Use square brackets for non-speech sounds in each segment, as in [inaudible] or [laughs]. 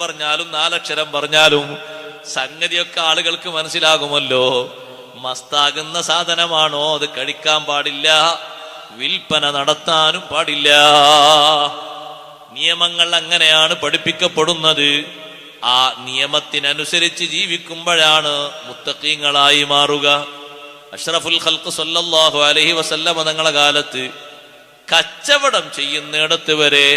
പറഞ്ഞാലും നാലക്ഷരം പറഞ്ഞാലും സംഗതിയൊക്കെ ആളുകൾക്ക് മനസ്സിലാകുമല്ലോ. മസ്താകുന്ന സാധനമാണോ? അത് കഴിക്കാൻ പാടില്ല. വിൽപ്പന നടത്താനും പാടില്ല. നിയമങ്ങൾ അങ്ങനെയാണ് പഠിപ്പിക്കപ്പെടുന്നത്. ആ നിയമത്തിനനുസരിച്ച് ജീവിക്കുമ്പോഴാണ് മുത്തക്കീങ്ങളായി മാറുക. അഷ്റഫുൽ ഖൽക്ക് സൊല്ലാഹു അലഹി വസല്ലമ തങ്ങളെ കാലത്ത് കച്ചവടം ചെയ്യുന്നിടത്ത് വരെ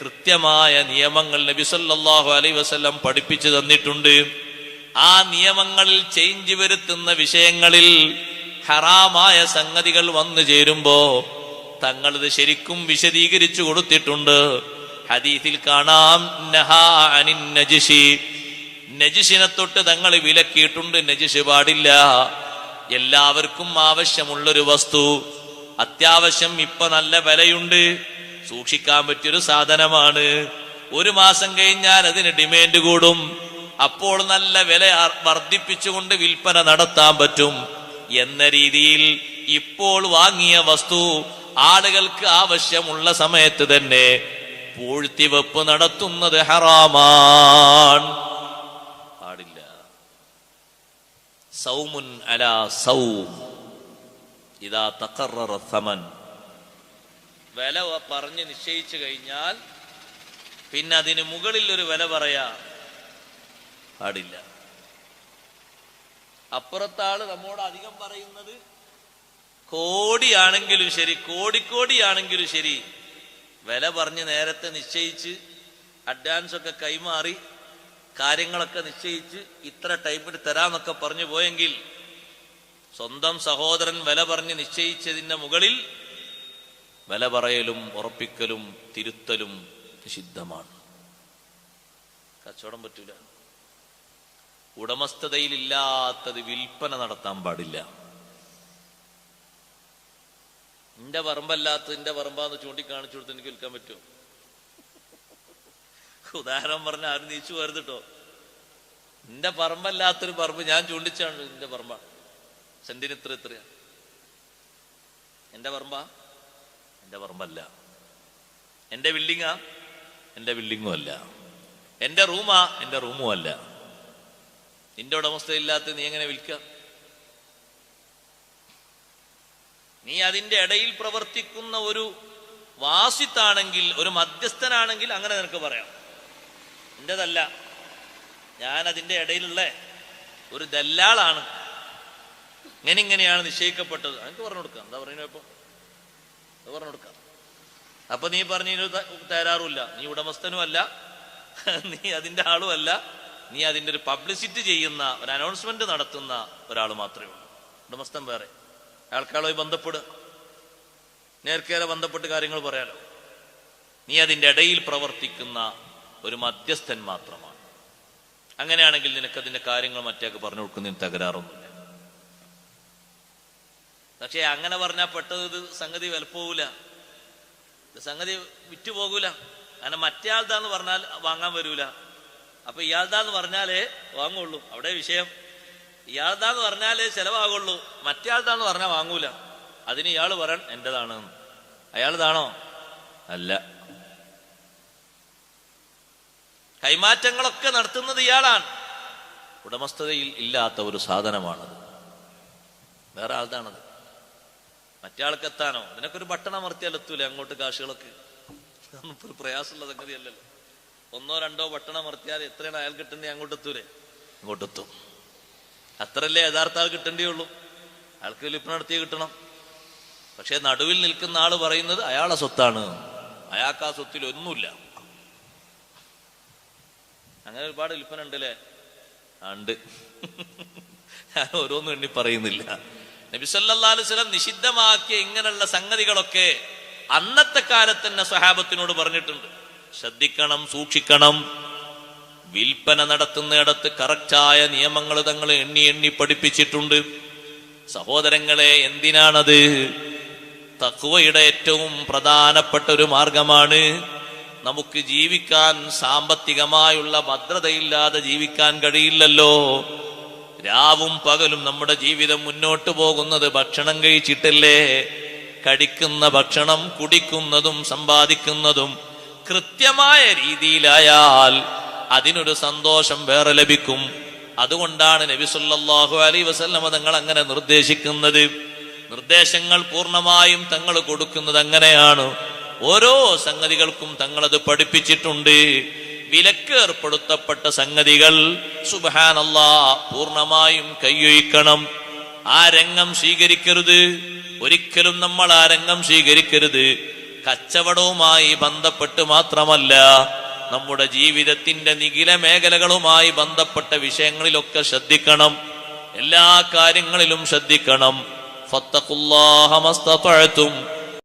കൃത്യമായ നിയമങ്ങൾ നബി സല്ലല്ലാഹു അലൈഹി വസല്ലം പഠിപ്പിച്ചു തന്നിട്ടുണ്ട്. ആ നിയമങ്ങളിൽ ചേഞ്ച് വരുത്തുന്ന വിഷയങ്ങളിൽ ഹറാമായ സംഗതികൾ വന്നു ചേരുമ്പോ തങ്ങളത് ശരിക്കും വിശദീകരിച്ചു കൊടുത്തിട്ടുണ്ട്. ഹദീസിൽ കാണാം നജിഷിനെ തൊട്ട് തങ്ങൾ വിലക്കിയിട്ടുണ്ട് നജിഷ് പാടില്ല. എല്ലാവർക്കും ആവശ്യമുള്ളൊരു വസ്തു. അത്യാവശ്യം ഇപ്പൊ നല്ല വിലയുണ്ട്. സൂക്ഷിക്കാൻ പറ്റിയൊരു സാധനമാണ്. ഒരു മാസം കഴിഞ്ഞാൽ അതിന് ഡിമാൻഡ് കൂടും. അപ്പോൾ നല്ല വില വർദ്ധിപ്പിച്ചുകൊണ്ട് വിൽപ്പന നടത്താൻ പറ്റും. എന്ന രീതിയിൽ ഇപ്പോൾ വാങ്ങിയ വസ്തു ആളുകൾക്ക് ആവശ്യമുള്ള സമയത്ത് തന്നെ പൂഴ്ത്തിവെപ്പ് നടത്തുന്നത് ഹറാമാണ്. പാടില്ല. സൗമുൻ അല സൗ. ഇതാ തക്കറ സമൻ. വില പറഞ്ഞ് നിശ്ചയിച്ചു കഴിഞ്ഞാൽ പിന്നെ അതിന് മുകളിൽ ഒരു വില പറയാ പാടില്ല. അപ്പുറത്താൾ നമ്മോട് അധികം പറയുന്നത് കോടിയാണെങ്കിലും ശരി കോടിക്കോടിയാണെങ്കിലും ശരി. വില പറഞ്ഞ് നേരത്തെ നിശ്ചയിച്ച് അഡ്വാൻസ് ഒക്കെ കൈമാറി കാര്യങ്ങളൊക്കെ നിശ്ചയിച്ച് ഇത്ര ടൈമിൽ തരാമെന്നൊക്കെ പറഞ്ഞു പോയെങ്കിൽ സ്വന്തം സഹോദരൻ വില പറഞ്ഞ് നിശ്ചയിച്ചതിന്റെ മുകളിൽ വില പറയലും ഉറപ്പിക്കലും തിരുത്തലും നിഷിദ്ധമാണ്. കച്ചവടം പറ്റൂല. ഉടമസ്ഥതയിലില്ലാത്തത് വിൽപ്പന നടത്താൻ പാടില്ല. എന്റെ പറമ്പല്ലാത്ത എന്റെ പറമ്പാന്ന് ചൂണ്ടിക്കാണിച്ചു കൊടുത്ത് എനിക്ക് വിൽക്കാൻ പറ്റുമോ? ഉദാഹരണം പറഞ്ഞ ആരും നീച്ചു പോരുത് കേട്ടോ എന്റെ പറമ്പല്ലാത്തൊരു പറമ്പ് ഞാൻ ചൂണ്ടിച്ചാണ് എന്റെ പറമ്പാണ് സെന്റിന് ഇത്ര എത്രയാ എന്റെ പറമ്പാ? എന്റെ പറമ്പല്ല. എന്റെ ബിൽഡിങ്ങാ എന്റെ ബിൽഡിങ്ങും അല്ല. എന്റെ റൂമാ എന്റെ റൂമും അല്ല. നിന്റെ ഉടമസ്ഥയില്ലാത്ത നീ എങ്ങനെ വിൽക്ക? നീ അതിന്റെ ഇടയിൽ പ്രവർത്തിക്കുന്ന ഒരു വാസിത്താണെങ്കിൽ ഒരു മധ്യസ്ഥനാണെങ്കിൽ അങ്ങനെ നിനക്ക് പറയാം. എന്റേതല്ല ഞാൻ അതിന്റെ ഇടയിലുള്ള ഒരു ദല്ലാളാണ്. ഇങ്ങനെ ഇങ്ങനെയാണ് നിശ്ചയിക്കപ്പെട്ടത്. എനിക്ക് പറഞ്ഞു കൊടുക്കാം. എന്താ പറയുന്നത് ഇപ്പൊ? അത് പറഞ്ഞു കൊടുക്കാം. അപ്പൊ നീ പറഞ്ഞു തരാറുമില്ല. നീ ഉടമസ്ഥനും അല്ല [laughs] നീ അതിന്റെ ആളും അല്ല നീ അതിന്റെ ഒരു പബ്ലിസിറ്റി ചെയ്യുന്ന ഒരു അനൗൺസ്മെന്റ് നടത്തുന്ന ഒരാൾ മാത്രമേ ഉള്ളൂ. ഉടമസ്ഥൻ വേറെ. അയാൾക്കാളുമായി ബന്ധപ്പെടുക നേർക്കേറെ ബന്ധപ്പെട്ട് കാര്യങ്ങൾ പറയാലോ. നീ അതിന്റെ ഇടയിൽ പ്രവർത്തിക്കുന്ന ഒരു മധ്യസ്ഥൻ മാത്രമാണ്. അങ്ങനെയാണെങ്കിൽ നിനക്ക് അതിന്റെ കാര്യങ്ങൾ മറ്റേക്ക് പറഞ്ഞു കൊടുക്കുന്നതിന് തകരാറൊന്നുമില്ല. പക്ഷേ അങ്ങനെ പറഞ്ഞാൽ പെട്ടെന്ന് ഇത് സംഗതി വിലപ്പോവില്ല സംഗതി വിറ്റുപോകൂല. കാരണം മറ്റേയാൾതാന്ന് പറഞ്ഞാൽ വാങ്ങാൻ വരൂല. അപ്പൊ ഇയാൾതാന്ന് പറഞ്ഞാലേ വാങ്ങുള്ളൂ. അവിടെ വിഷയം. ഇയാൾതാന്ന് പറഞ്ഞാലേ ചെലവാകുള്ളൂ. മറ്റേ ആൾതാന്ന് പറഞ്ഞാൽ വാങ്ങൂല. അതിന് ഇയാൾ പറയാൻ എന്റേതാണ്? അയാളതാണോ അല്ല. കൈമാറ്റങ്ങളൊക്കെ നടത്തുന്നത് ഇയാളാണ്. ഉടമസ്ഥതയിൽ ഇല്ലാത്ത ഒരു സാധനമാണത്. വേറെ ആൾതാണത്. മറ്റേ എത്താനോ? അതിനൊക്കെ ഒരു ബട്ടൺ അമർത്തിയാൽ എത്തൂലേ അങ്ങോട്ട് കാശുകളൊക്കെ? നമുക്കൊരു പ്രയാസമുള്ള സംഗതിയല്ലല്ലോ ഒന്നോ രണ്ടോ ബട്ടൺ അമർത്തിയാൽ എത്രയാണ് അയാൾ കിട്ടുന്നേ അങ്ങോട്ട് എത്തൂലേ? അങ്ങോട്ട് എത്തും. അത്രല്ലേ യഥാർത്ഥ ആൾ കിട്ടേണ്ടിയുള്ളൂ. അയാൾക്ക് വിൽപ്പന നടത്തി കിട്ടണം. പക്ഷെ നടുവിൽ നിൽക്കുന്ന ആൾ പറയുന്നത് അയാളെ സ്വത്താണ്. അയാൾക്ക് ആ സ്വത്തിൽ ഒന്നുമില്ല. അങ്ങനെ ഒരുപാട് വിൽപ്പന ഉണ്ടല്ലേ ഉണ്ട്. ഞാൻ ഓരോന്നും എണ്ണി പറയുന്നില്ല. നബിസല്ലാ അലുസ്ലം നിഷിദ്ധമാക്കിയ ഇങ്ങനെയുള്ള സംഗതികളൊക്കെ അന്നത്തെ കാലത്ത് തന്നെ സ്വഹാബത്തിനോട് പറഞ്ഞിട്ടുണ്ട്. ശ്രദ്ധിക്കണം സൂക്ഷിക്കണം. വിൽപ്പന നടത്തുന്നിടത്ത് കറക്റ്റായ നിയമങ്ങൾ തങ്ങൾ എണ്ണി എണ്ണി പഠിപ്പിച്ചിട്ടുണ്ട്. സഹോദരങ്ങളെ എന്തിനാണത്? തക്വയുടെ ഏറ്റവും പ്രധാനപ്പെട്ട ഒരു മാർഗമാണ് നമുക്ക് ജീവിക്കാൻ സാമ്പത്തികമായുള്ള ഭദ്രതയില്ലാതെ ജീവിക്കാൻ കഴിയില്ലല്ലോ. രാവും പകലും നമ്മുടെ ജീവിതം മുന്നോട്ട് പോകുന്നത് ഭക്ഷണം കഴിച്ചിട്ടല്ലേ? കടിക്കുന്ന ഭക്ഷണം കുടിക്കുന്നതും സമ്പാദിക്കുന്നതും കൃത്യമായ രീതിയിലായാൽ അതിനൊരു സന്തോഷം വേറെ ലഭിക്കും. അതുകൊണ്ടാണ് നബി സല്ലല്ലാഹു അലൈഹി വസല്ലമ തങ്ങൾ അങ്ങനെ നിർദ്ദേശിക്കുന്നത്. നിർദ്ദേശങ്ങൾ പൂർണമായും തങ്ങൾ കൊടുക്കുന്നത് അങ്ങനെയാണ്. ഓരോ സംഗതികൾക്കും തങ്ങളത് പഠിപ്പിച്ചിട്ടുണ്ട്. വിലക്ക് ഏർപ്പെടുത്തപ്പെട്ട സംഗതികൾ സുബഹാനല്ലാ പൂർണമായും കൈയൊഴിക്കണം. ആ രംഗം സ്വീകരിക്കരുത്. ഒരിക്കലും നമ്മൾ ആ രംഗം സ്വീകരിക്കരുത്. കച്ചവടവുമായി ബന്ധപ്പെട്ട് മാത്രമല്ല നമ്മുടെ ജീവിതത്തിന്റെ നിഖില മേഖലകളുമായി ബന്ധപ്പെട്ട വിഷയങ്ങളിലൊക്കെ ശ്രദ്ധിക്കണം. എല്ലാ കാര്യങ്ങളിലും ശ്രദ്ധിക്കണം. ഫത്തഖുല്ലാഹ മസ്തതഅതും